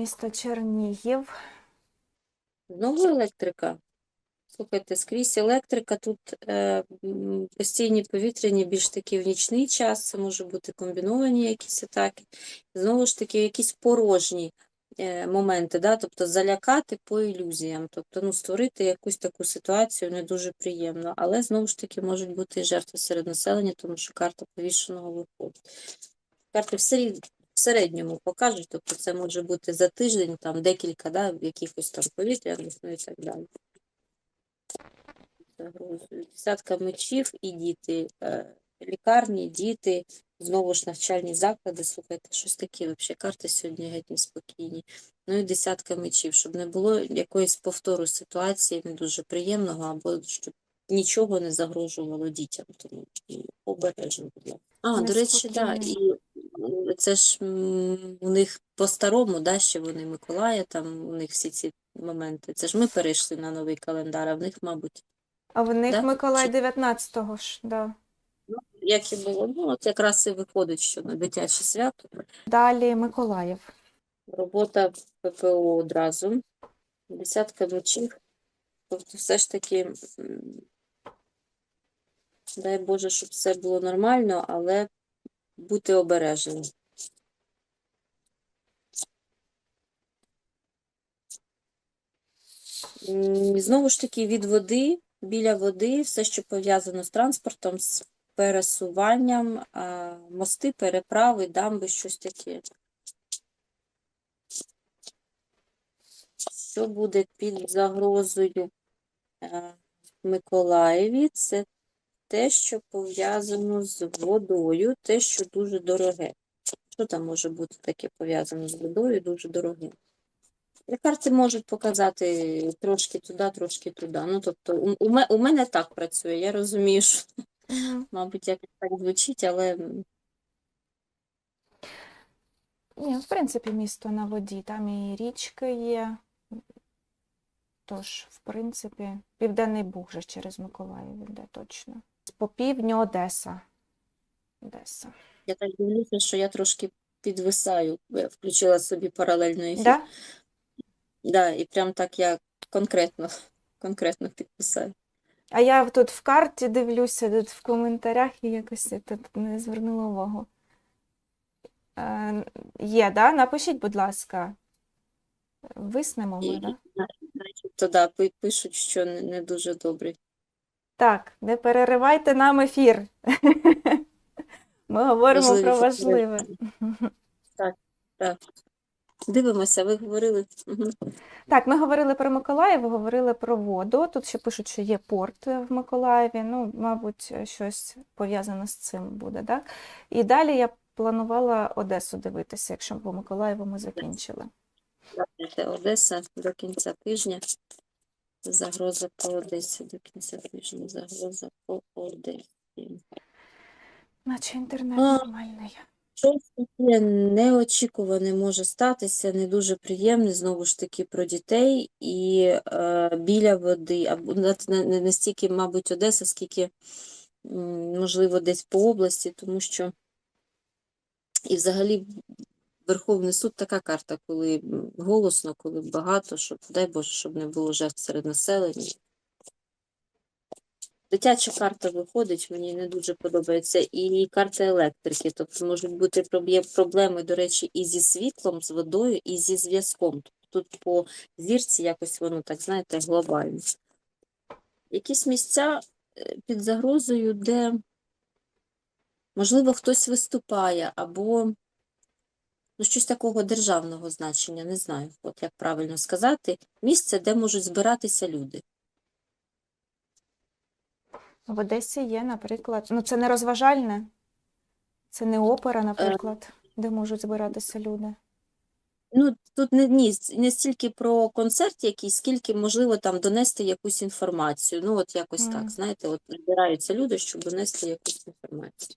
місто Чернігів. Знову електрика. Слухайте, скрізь електрика, тут е, постійні повітряні, більш таки в нічний час, це може бути комбіновані якісь атаки. Знову ж таки, якісь порожні е, моменти, да? тобто залякати по ілюзіям, тобто ну, створити якусь таку ситуацію не дуже приємно, але знову ж таки можуть бути і жертви серед населення, тому що карта повішеного виходить. Карти в серед- в середньому покажуть, тобто це може бути за тиждень, там декілька, да, якихось там повітряних, ну і так далі. Загрозою. Десятка мечів і діти, е, лікарні, діти, знову ж навчальні заклади. Слухайте, щось таке взагалі карти сьогодні геть неспокійні. Ну і десятка мечів, щоб не було якоїсь повтору ситуації не дуже приємного, або щоб нічого не загрожувало дітям. Тому обережно. А, до речі, да, і це ж у них по-старому, да, ще вони Миколая, там у них всі ці моменти. Це ж ми перейшли на новий календар, а в них, мабуть, А в них Да? Миколай 19-го ж, да. як і було, ну от якраз і виходить, що на дитяче свято. Далі Миколаїв. Робота ППО одразу, десятка мечів. Тобто все ж таки, дай Боже, щоб все було нормально, але бути обережним. М, і Знову ж таки, від води, біля води, все, що пов'язано з транспортом, з пересуванням, мости, переправи, дамби, щось таке. Що буде під загрозою е, Миколаєві? Це те, що пов'язано з водою, те, що дуже дороге. Що там може бути таке пов'язано з водою, дуже дороге? Карти можуть показати трошки туди, трошки туди. Ну, тобто, у, у, мене так працює. Я розумію, що, мабуть, якось так звучить, але Ні, в принципі, місто на воді. Там і річки є. Тож, в принципі, Південний Буг же через Миколаїв іде точно. По півдню Одеса. Одеса. я так дивлюся, що я трошки підвисаю. Я включила собі паралельний ефір. Да? Да, і прям так я конкретно, конкретно підписаю. А я тут в карті дивлюся, тут в коментарях і якось я тут не звернула увагу. Е, є, да? Напишіть, будь ласка. Виснемо ми, да? То да, пи- пишуть, що не, не дуже добрий. Так, не переривайте нам ефір. Ми говоримо про важливе. Так. Дивимося, ви говорили. Так, ми говорили про Миколаїв, говорили про воду. Тут ще пишуть, що є порт в Миколаєві. Ну, мабуть, щось пов'язане з цим буде, так? І далі я планувала Одесу дивитися, якщо по Миколаєву ми закінчили. Одеса до кінця тижня. Загроза по Одесі до кінця тижня. Загроза по Одесі. Наче інтернет нормальний. Щось таке неочікуване може статися, не дуже приємне, знову ж таки, про дітей і е, біля води, або не настільки, мабуть, Одеса, скільки, можливо, десь по області, тому що і взагалі Верховний суд така карта, коли голосно, коли багато, щоб, дай Боже, щоб не було жертв серед населення. Дитяча карта виходить, мені не дуже подобається, і карта електрики. Тобто можуть бути проблеми, до речі, і зі світлом, з водою, і зі зв'язком. Тут по зірці якось воно так, знаєте, глобально. Якісь місця е, під загрозою, де, можливо, хтось виступає, або ну, щось такого державного значення, не знаю, от як правильно сказати, місце, де можуть збиратися люди. В Одесі є, наприклад, ну це не розважальне, це не опера, наприклад, де можуть збиратися люди. Ну, тут не, ні, не стільки про концерт якийсь, скільки, можливо, там донести якусь інформацію. Ну, от якось Мгм. так, знаєте, от збираються люди, щоб донести якусь інформацію.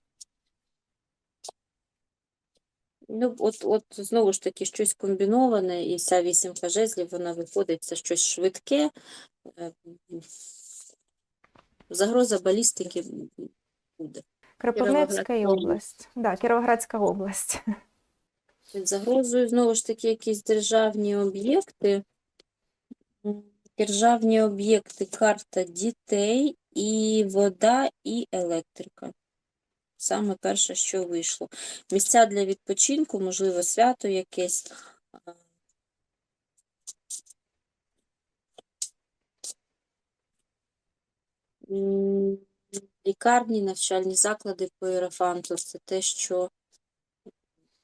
Ну, от, от знову ж таки, щось комбіноване, і вся вісімка жезлів, вона виходить, це щось швидке. Загроза балістики буде. Кропивницька область. Да, Кіровоградська область. Під загрозою знову ж таки якісь державні об'єкти. Державні об'єкти, карта дітей, і вода, і електрика. Саме перше, що вийшло. Місця для відпочинку, можливо, свято якесь. а, М, Лікарні, навчальні заклади по Єрофанту це те, що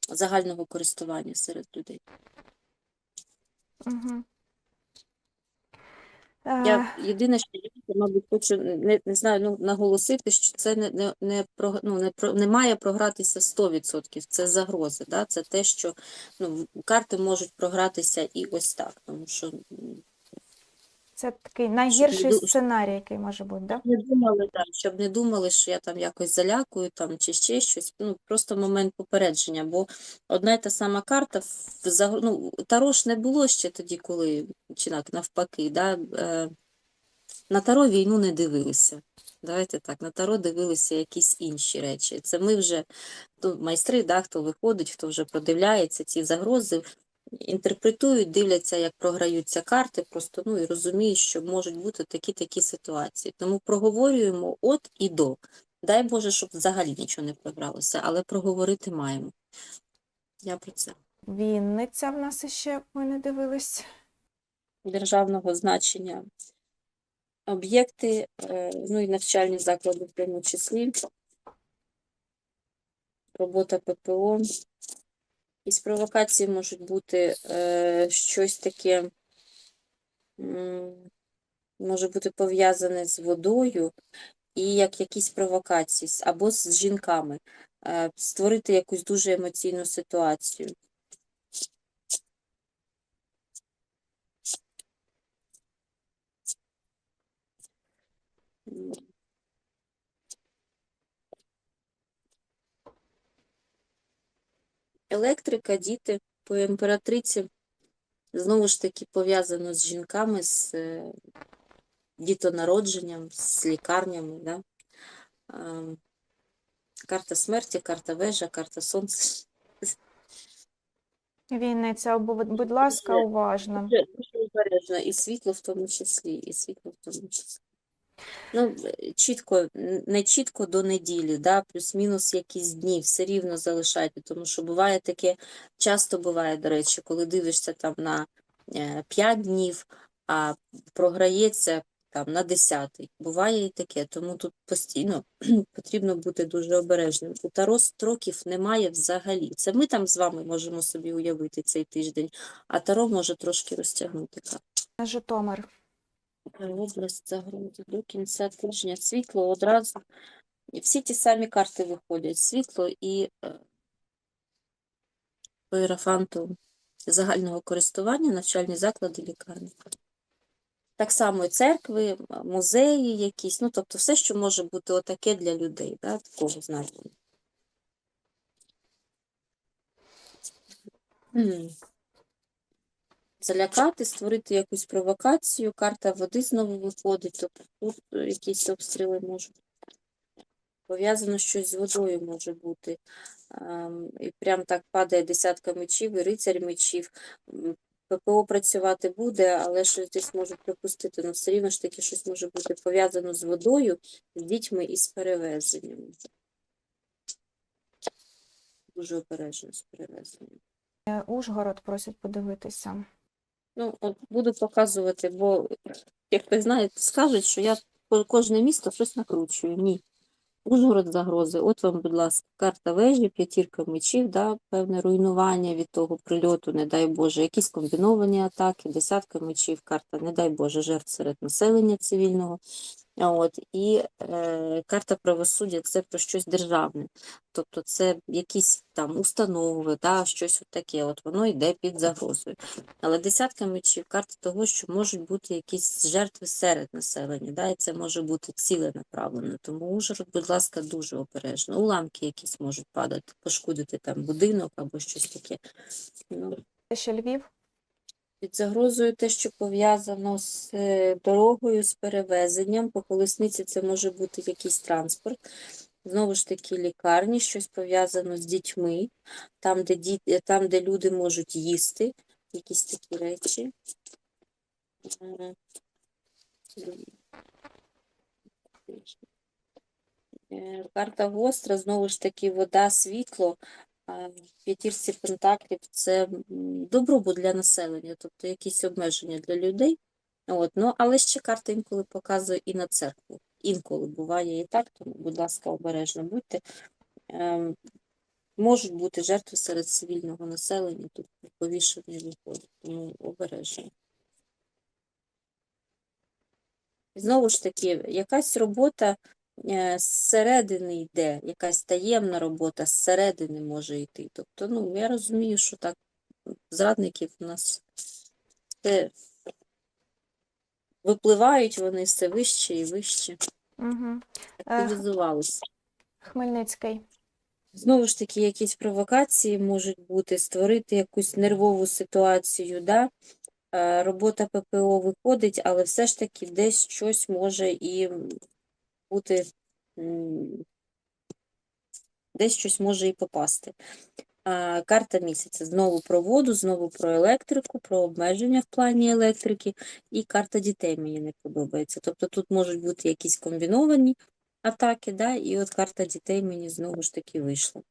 загального користування серед людей. Угу. Я єдине, що я, мабуть, хочу не, не знаю, ну, наголосити, що це не, не, не, про, ну, не, про, не має програтися 100%. Це загрози. Да? Це те, що ну, карти можуть програтися і ось так. Тому що Це такий найгірший ду- сценарій, який може бути, да? не думали, так, щоб не думали, що я там якось залякую там, чи ще щось. Ну, просто момент попередження, бо одна й та сама карта в ну, Таро ж не було ще тоді, коли, чи так, навпаки, да? е, на Таро війну не дивилися. Давайте так, на Таро дивилися якісь інші речі. Це ми вже ну, майстри, да, хто виходить, хто вже продивляється ці загрози, інтерпретують, дивляться, як програються карти, просто ну і розуміють, що можуть бути такі-такі ситуації. Тому проговорюємо от і до. Дай Боже, щоб взагалі нічого не програлося, але проговорити маємо. Я про це. Вінниця в нас іще ми не дивились. Державного значення об'єкти, е, ну і навчальні заклади в тому числі. Робота ППО. Із провокації можуть бути е, щось таке, може бути пов'язане з водою, і як якісь провокації, або з жінками, е, створити якусь дуже емоційну ситуацію. Електрика, діти по імператриці знову ж таки пов'язано з жінками, з е, дітонародженням, з лікарнями. Да? Карта смерті, карта вежа, карта сонця. Вінниця, будь ласка, уважно. І світло в тому числі, і світло в тому числі. Ну, е, чітко, не чітко до неділі, да, плюс-мінус якісь дні, все рівно залишайте, тому що буває таке, часто буває, до речі, коли дивишся там на 5 днів, а програється там на 10. Буває і таке, тому тут постійно потрібно бути дуже обережним. У Таро строків немає взагалі. Це ми там з вами можемо собі уявити цей тиждень, а Таро може трошки розтягнути. Житомир. Область загрози до кінця тижня. Світло одразу. Всі ті самі карти виходять. Світло і е, по загального користування, навчальні заклади, лікарні. Так само і церкви, музеї якісь, ну тобто все, що може бути отаке для людей, да, такого значення. Залякати, створити якусь провокацію, карта води знову виходить, тобто тут якісь обстріли можуть. Пов'язано щось з водою може бути. Ем, І прям так падає десятка мечів і рицарь мечів. ППО працювати буде, але щось десь можуть пропустити. Ну, все рівно ж таки щось може бути пов'язано з водою, з дітьми і з перевезенням. Дуже обережно з перевезенням. Е, Ужгород просять подивитися. Ну, от буду показувати, бо, як ви знаєте, скажуть, що я кожне місто щось накручую. Ні. Ужгород загрози. От вам, будь ласка, карта вежі, п'ятірка мечів, да, певне руйнування від того прильоту, не дай Боже, якісь комбіновані атаки, десятка мечів, карта, не дай Боже, жертв серед населення цивільного. От, і е, карта правосуддя це про щось державне. Тобто це якісь там установи, да, щось таке, от воно йде під загрозою. Але десятка мечів карта того, що можуть бути якісь жертви серед населення, да, і це може бути ціленаправлено. Тому Ужгород, будь ласка, дуже обережно. Уламки якісь можуть падати, пошкодити там будинок або щось таке. Ну, Ще Львів. Під загрозою те, що пов'язано з е, дорогою, з перевезенням. По колесниці це може бути якийсь транспорт. Знову ж таки, лікарні, щось пов'язано з дітьми, там, де діти, там, де люди можуть їсти, якісь такі речі. Е, Е, Карта гостра, знову ж таки, вода, світло. В п'ятірці пентаклів це добробут для населення, тобто якісь обмеження для людей. От, ну, але ще карта інколи показує і на церкву. Інколи буває і так, тому, будь ласка, обережно будьте. Ем, можуть бути жертви серед цивільного населення, тут повішення виходить, тому обережно. Знову ж таки, якась робота е, зсередини йде, якась таємна робота зсередини може йти. Тобто, ну, я розумію, що так, зрадників у нас це випливають вони все вище і вище, Угу. активізувалися. Хмельницький. Знову ж таки, якісь провокації можуть бути, створити якусь нервову ситуацію, да? Е, Робота ППО виходить, але все ж таки десь щось може і бути, десь щось може і попасти. Карта місяця. Знову про воду, знову про електрику, про обмеження в плані електрики, і карта дітей мені не подобається. Тобто тут можуть бути якісь комбіновані атаки, да? і от карта дітей мені знову ж таки вийшла.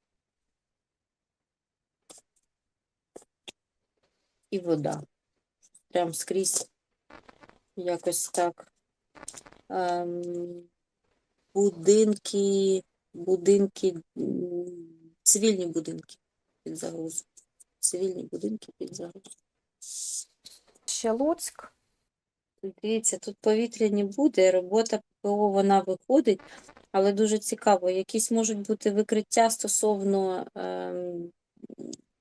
І вода. Прям скрізь якось так. Ем, будинки, будинки, цивільні будинки під загрозу. Цивільні будинки під загрозу. Ще Луцьк. Дивіться, тут повітряні буде, робота ППО вона виходить, але дуже цікаво, якісь можуть бути викриття стосовно ем,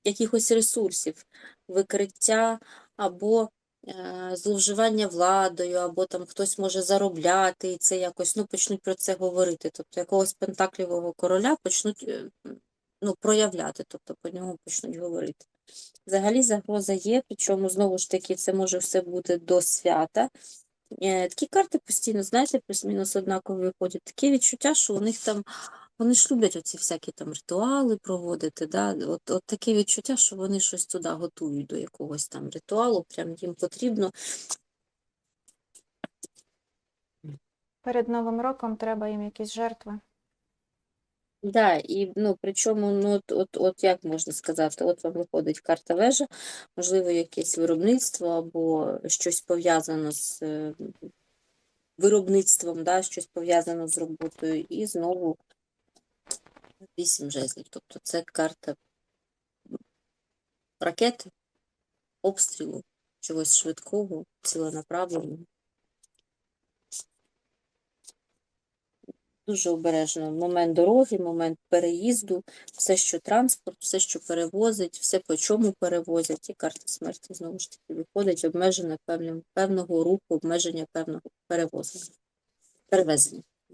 якихось ресурсів, викриття або е, зловживання владою, або там хтось може заробляти, і це якось ну, почнуть про це говорити. Тобто якогось пентаклівого короля почнуть е, ну, проявляти, тобто по ньому почнуть говорити. Взагалі загроза є, причому знову ж таки це може все бути до свята. Е, Такі карти постійно, знаєте, плюс-мінус однакові виходять. Таке відчуття, що у них там, вони ж люблять оці всякі там ритуали проводити. Да? От, от таке відчуття, що вони щось туди готують до якогось там ритуалу, прям їм потрібно. Перед Новим роком треба їм якісь жертви. Да, і ну, причому, ну, от, от, от як можна сказати, от вам виходить карта вежа, можливо, якесь виробництво або щось пов'язано з виробництвом, да, щось пов'язано з роботою, і знову вісім жезлів. Тобто це карта ракети, обстрілу, чогось швидкого, ціленаправленого. Дуже обережно. Момент дороги, момент переїзду, все, що транспорт, все, що перевозить, все, по чому перевозять. І карта смерті знову ж таки виходить, обмеження певним, певного руху, обмеження певного перевозу, перевезення.